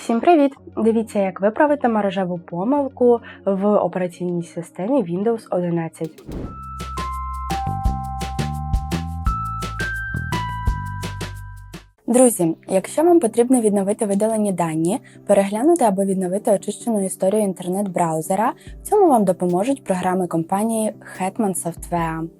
Всім привіт! Дивіться, як виправити мережеву помилку в операційній системі Windows 11. Друзі, якщо вам потрібно відновити видалені дані, переглянути або відновити очищену історію інтернет-браузера, в цьому вам допоможуть програми компанії Hetman Software.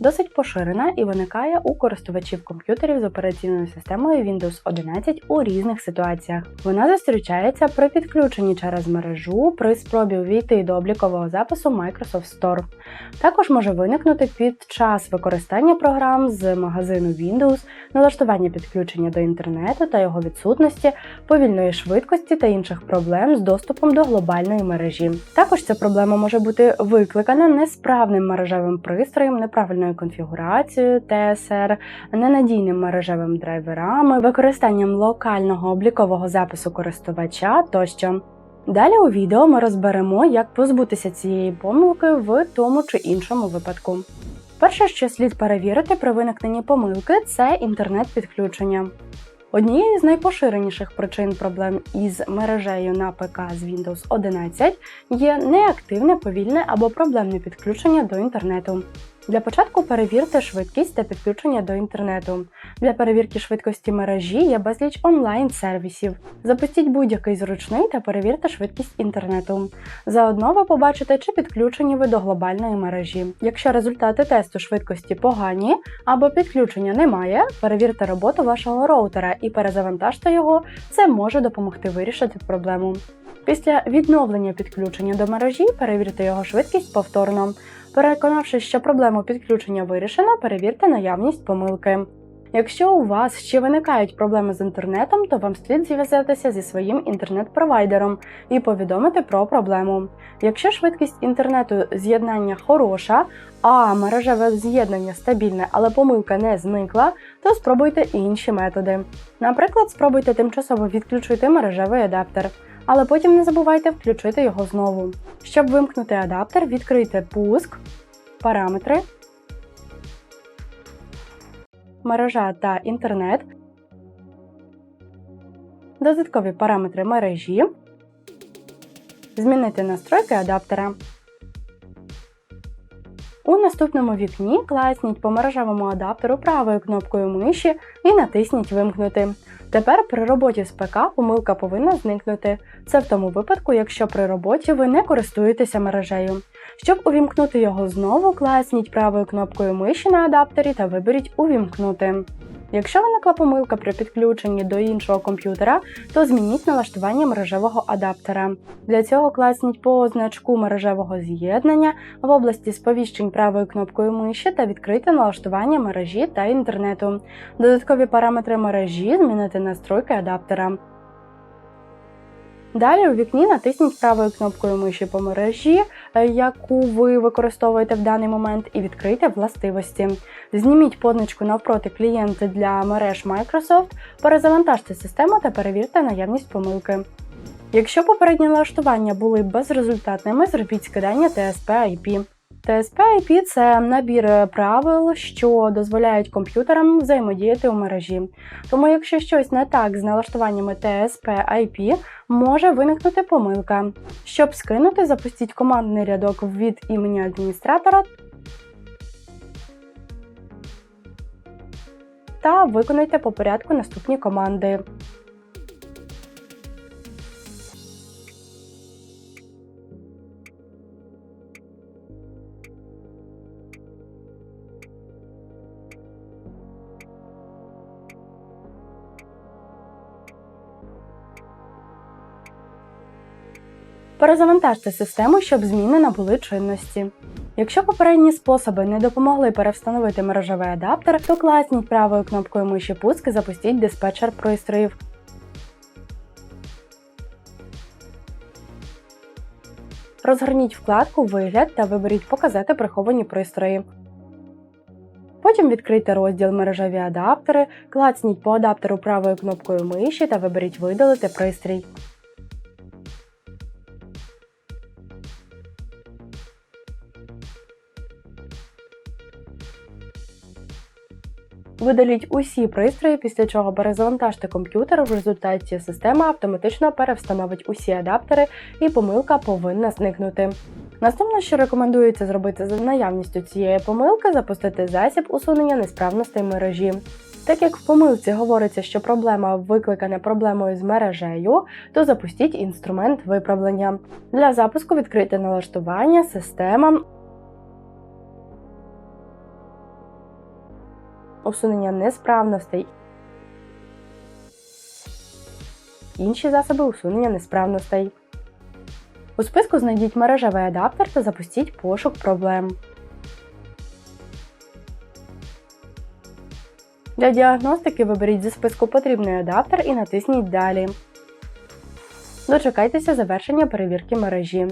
досить поширена і виникає у користувачів комп'ютерів з операційною системою Windows 11 у різних ситуаціях. Вона зустрічається при підключенні через мережу при спробі увійти до облікового запису Microsoft Store. Також може виникнути під час використання програм з магазину Windows, налаштування підключення до інтернету та його відсутності, повільної швидкості та інших проблем з доступом до глобальної мережі. Також ця проблема може бути викликана несправним мережевим пристроєм, неправильною конфігурацією TSR, ненадійним мережевим драйверами, використанням локального облікового запису користувача тощо. Далі у відео ми розберемо, як позбутися цієї помилки в тому чи іншому випадку. Перше, що слід перевірити при виникненні помилки, це інтернет-підключення. Однією з найпоширеніших причин проблем із мережею на ПК з Windows 11 є неактивне, повільне або проблемне підключення до інтернету. Для початку перевірте швидкість та підключення до інтернету. Для перевірки швидкості мережі є безліч онлайн-сервісів. Запустіть будь-який зручний та перевірте швидкість інтернету. Заодно ви побачите, чи підключені ви до глобальної мережі. Якщо результати тесту швидкості погані або підключення немає, перевірте роботу вашого роутера і перезавантажте його, це може допомогти вирішити проблему. Після відновлення підключення до мережі перевірте його швидкість повторно. Переконавшись, що проблему підключення вирішено, перевірте наявність помилки. Якщо у вас ще виникають проблеми з інтернетом, то вам слід зв'язатися зі своїм інтернет-провайдером і повідомити про проблему. Якщо швидкість інтернету з'єднання хороша, а мережеве з'єднання стабільне, але помилка не зникла, то спробуйте інші методи. Наприклад, спробуйте тимчасово відключити мережевий адаптер але потім не забувайте включити його знову. Щоб вимкнути адаптер, відкрийте пуск, параметри, мережа та інтернет, додаткові параметри мережі, змінити настройки адаптера. У наступному вікні класніть по мережевому адаптеру правою кнопкою миші і натисніть Вимкнути. Тепер при роботі з ПК помилка повинна зникнути. Це в тому випадку, якщо при роботі ви не користуєтеся мережею. Щоб увімкнути його знову, класніть правою кнопкою миші на адаптері та виберіть Увімкнути. Якщо виникла помилка при підключенні до іншого комп'ютера, то змініть налаштування мережевого адаптера. Для цього класніть по значку мережевого з'єднання в області сповіщень правою кнопкою миші та відкрити налаштування мережі та інтернету. Додаткові параметри мережі змінити настройки адаптера. Далі у вікні натисніть правою кнопкою миші по мережі, е, яку ви використовуєте в даний момент, і відкрийте властивості. Зніміть позначку навпроти клієнти для мереж Microsoft, перезавантажте систему та перевірте наявність помилки. Якщо попередні налаштування були безрезультатними, зробіть скидання TSP-IP. TSP-IP – це набір правил, що дозволяють комп'ютерам взаємодіяти у мережі. Тому, якщо щось не так з налаштуваннями TSP-IP, може виникнути помилка. Щоб скинути, запустіть командний рядок від імені адміністратора та виконайте по порядку наступні команди. Перезавантажте систему, щоб зміни набули чинності. Якщо попередні способи не допомогли перевстановити мережевий адаптер, то класніть правою кнопкою миші пуск і запустіть диспетчер пристроїв. Розгорніть вкладку Вигляд та виберіть Показати приховані пристрої. Потім відкрийте розділ мережеві адаптери, клацніть по адаптеру правою кнопкою миші та виберіть Видалити пристрій. Видаліть усі пристрої, після чого перезавантажте комп'ютер. В результаті система автоматично перевстановить усі адаптери і помилка повинна зникнути. Наступне, що рекомендується зробити за наявністю цієї помилки, запустити засіб усунення несправностей мережі. Так як в помилці говориться, що проблема викликана проблемою з мережею, то запустіть інструмент виправлення. Для запуску відкрийте налаштування, система. Усунення несправностей, інші засоби усунення несправностей. У списку знайдіть мережевий адаптер та запустіть пошук проблем. Для діагностики виберіть зі списку потрібний адаптер і натисніть Далі. Дочекайтеся завершення перевірки мережі.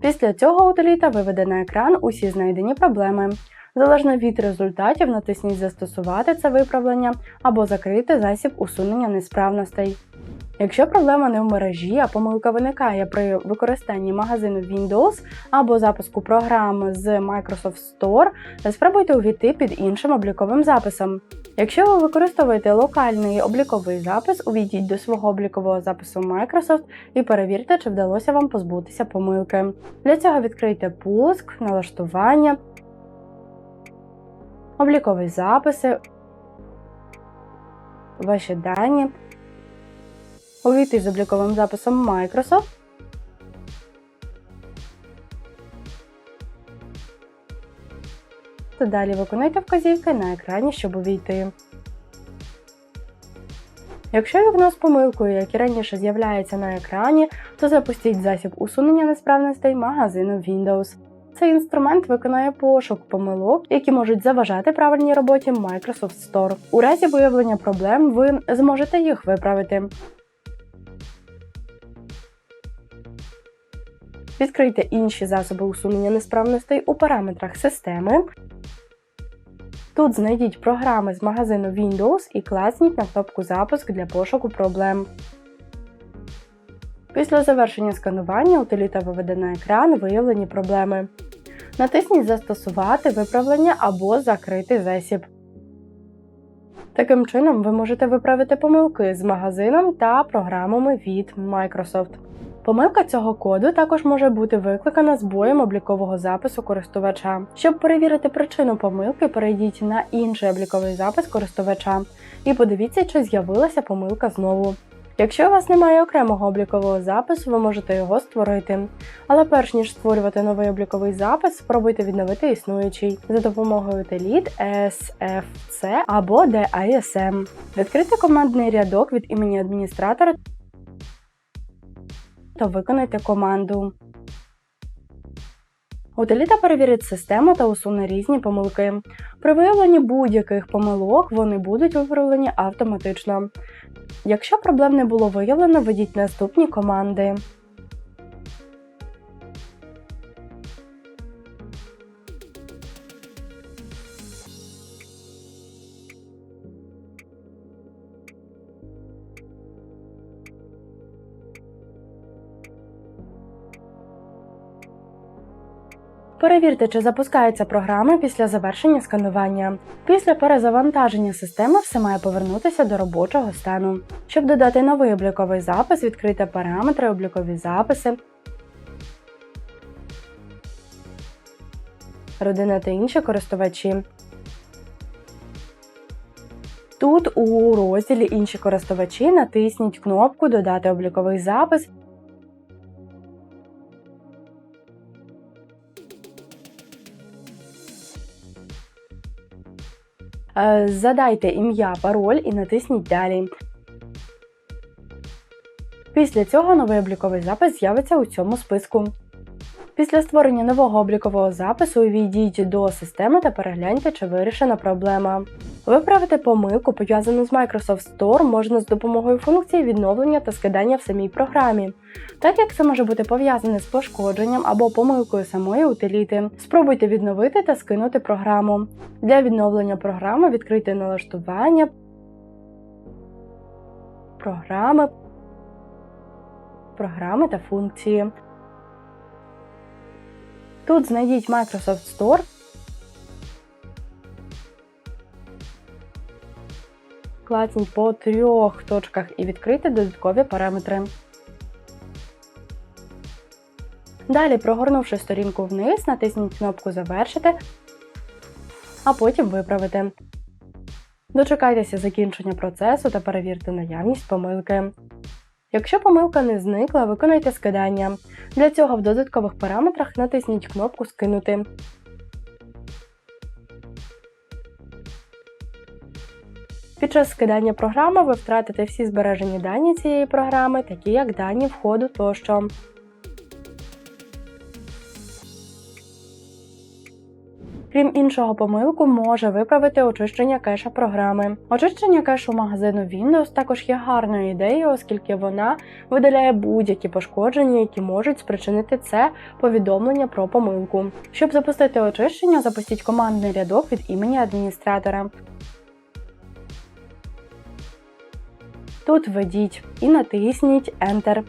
Після цього утиліта виведе на екран усі знайдені проблеми. Залежно від результатів, натисніть Застосувати це виправлення або закрити засіб усунення несправностей. Якщо проблема не в мережі, а помилка виникає при використанні магазину Windows або запуску програми з Microsoft Store, спробуйте увійти під іншим обліковим записом. Якщо ви використовуєте локальний обліковий запис, увійдіть до свого облікового запису Microsoft і перевірте, чи вдалося вам позбутися помилки. Для цього відкрийте пуск, налаштування облікові записи, ваші дані, увійти з обліковим записом Microsoft. Та далі виконуйте вказівки на екрані, щоб увійти. Якщо вікно з помилкою, як і раніше з'являється на екрані, то запустіть засіб усунення несправностей магазину Windows. Цей інструмент виконає пошук помилок, які можуть заважати правильній роботі Microsoft Store. У разі виявлення проблем ви зможете їх виправити. Відкрийте інші засоби усунення несправностей у параметрах системи. Тут знайдіть програми з магазину Windows і класніть на кнопку Запуск для пошуку проблем. Після завершення сканування утиліта виведе на екран виявлені проблеми. Натисніть Застосувати виправлення або закрити засіб. Таким чином, ви можете виправити помилки з магазином та програмами від Microsoft. Помилка цього коду також може бути викликана збоєм облікового запису користувача. Щоб перевірити причину помилки, перейдіть на інший обліковий запис користувача і подивіться, чи з'явилася помилка знову. Якщо у вас немає окремого облікового запису, ви можете його створити. Але перш ніж створювати новий обліковий запис, спробуйте відновити існуючий за допомогою Delete, SFC або DISM. Відкрити командний рядок від імені адміністратора та виконайте команду. Утиліта перевірить систему та усуне різні помилки. При виявленні будь-яких помилок вони будуть виправлені автоматично. Якщо проблем не було виявлено, введіть наступні команди. Перевірте, чи запускається програма після завершення сканування. Після перезавантаження системи все має повернутися до робочого стану. Щоб додати новий обліковий запис, відкрийте параметри облікові записи, родина та інші користувачі. Тут у розділі Інші користувачі натисніть кнопку Додати обліковий запис задайте ім'я, пароль і натисніть Далі. Після цього новий обліковий запис з'явиться у цьому списку. Після створення нового облікового запису увійдіть до системи та перегляньте, чи вирішена проблема. Виправити помилку, пов'язану з Microsoft Store, можна з допомогою функції відновлення та скидання в самій програмі. Так як це може бути пов'язане з пошкодженням або помилкою самої утиліти, спробуйте відновити та скинути програму. Для відновлення програми відкрийте налаштування, програми, програми та функції. Тут знайдіть Microsoft Store. Клацніть по трьох точках і відкрийте додаткові параметри. Далі, прогорнувши сторінку вниз, натисніть кнопку Завершити, а потім виправити. Дочекайтеся закінчення процесу та перевірте наявність помилки. Якщо помилка не зникла, виконайте скидання. Для цього в додаткових параметрах натисніть кнопку Скинути. Під час скидання програми ви втратите всі збережені дані цієї програми, такі як дані входу тощо. Крім іншого, помилку може виправити очищення кеша програми. Очищення кешу магазину Windows також є гарною ідеєю, оскільки вона видаляє будь-які пошкодження, які можуть спричинити це повідомлення про помилку. Щоб запустити очищення, запустіть командний рядок від імені адміністратора. Тут введіть і натисніть Enter.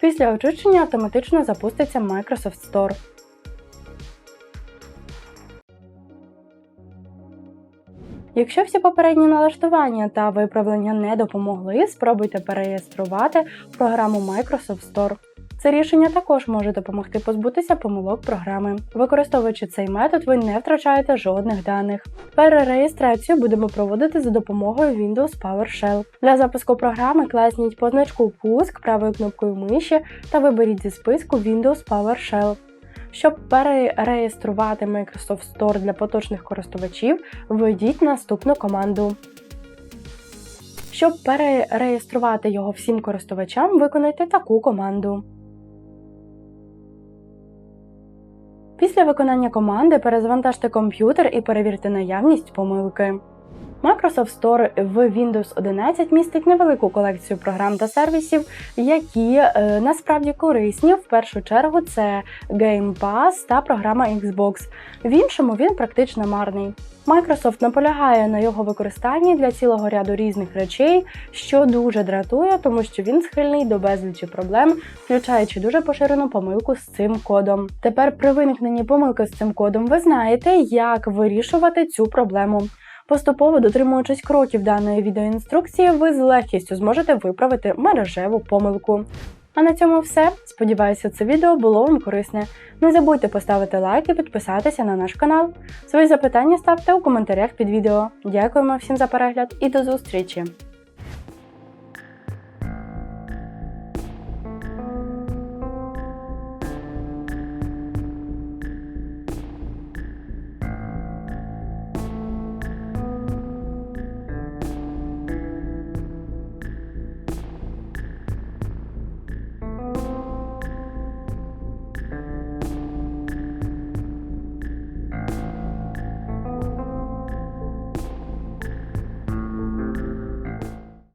Після очищення автоматично запуститься Microsoft Store. Якщо всі попередні налаштування та виправлення не допомогли, спробуйте перереєструвати програму Microsoft Store. Це рішення також може допомогти позбутися помилок програми. Використовуючи цей метод, ви не втрачаєте жодних даних. Перереєстрацію будемо проводити за допомогою Windows PowerShell. Для запуску програми класніть по значку Пуск правою кнопкою миші та виберіть зі списку Windows PowerShell. Щоб перереєструвати Microsoft Store для поточних користувачів, введіть наступну команду. Щоб перереєструвати його всім користувачам, виконайте таку команду. Після виконання команди перезвантажте комп'ютер і перевірте наявність помилки. Microsoft Store в Windows 11 містить невелику колекцію програм та сервісів, які е, насправді корисні. В першу чергу це Game Pass та програма Xbox. В іншому він практично марний. Microsoft наполягає на його використанні для цілого ряду різних речей, що дуже дратує, тому що він схильний до безлічі проблем, включаючи дуже поширену помилку з цим кодом. Тепер при виникненні помилки з цим кодом ви знаєте, як вирішувати цю проблему. Поступово дотримуючись кроків даної відеоінструкції, ви з легкістю зможете виправити мережеву помилку. А на цьому все. Сподіваюся, це відео було вам корисне. Не забудьте поставити лайк і підписатися на наш канал. Свої запитання ставте у коментарях під відео. Дякуємо всім за перегляд і до зустрічі!